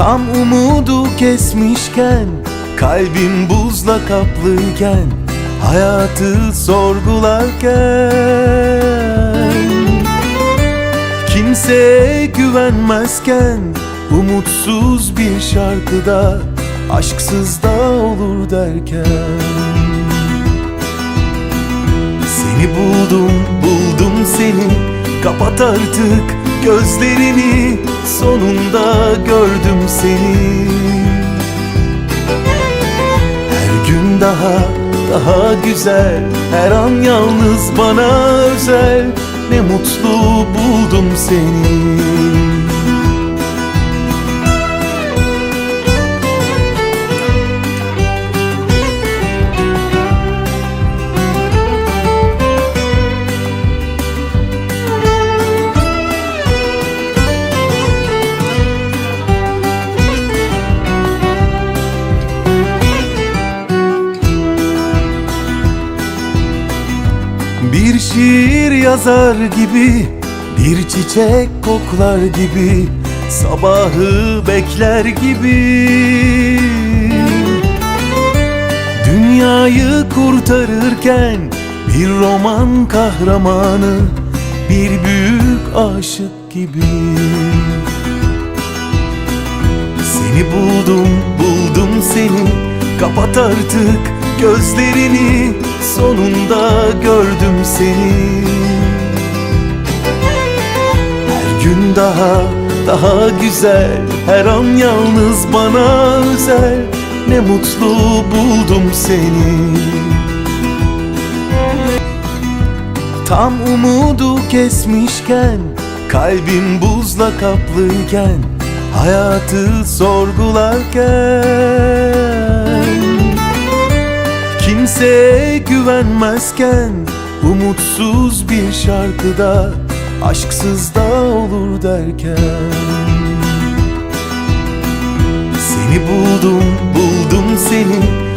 Tam umudu kesmişken Kalbim buzla kaplıyken Hayatı sorgularken. Kimseye güvenmezken Umutsuz bir şarkıda Aşksız da olur derken. Seni buldum, buldum seni Kapat artık gözlerini Sonunda gördüm seni. Her gün daha, daha güzel Her an yalnız bana özel Ne mutlu buldum seni Bir şiir yazar gibi Bir çiçek koklar gibi Sabahı bekler gibi. Dünyayı kurtarırken Bir roman kahramanı Bir büyük aşık gibi. Seni buldum, buldum seni Kapat artık gözlerini Sonunda gördüm seni. Her gün daha, daha güzel Her an yalnız bana özel. Ne mutlu buldum seni. Tam umudu kesmişken Kalbim buzla kaplıyken Hayatı sorgularken Kimseye güvenmezken Umutsuz bir şarkıda Aşksız da olur derken. Seni buldum, buldum seni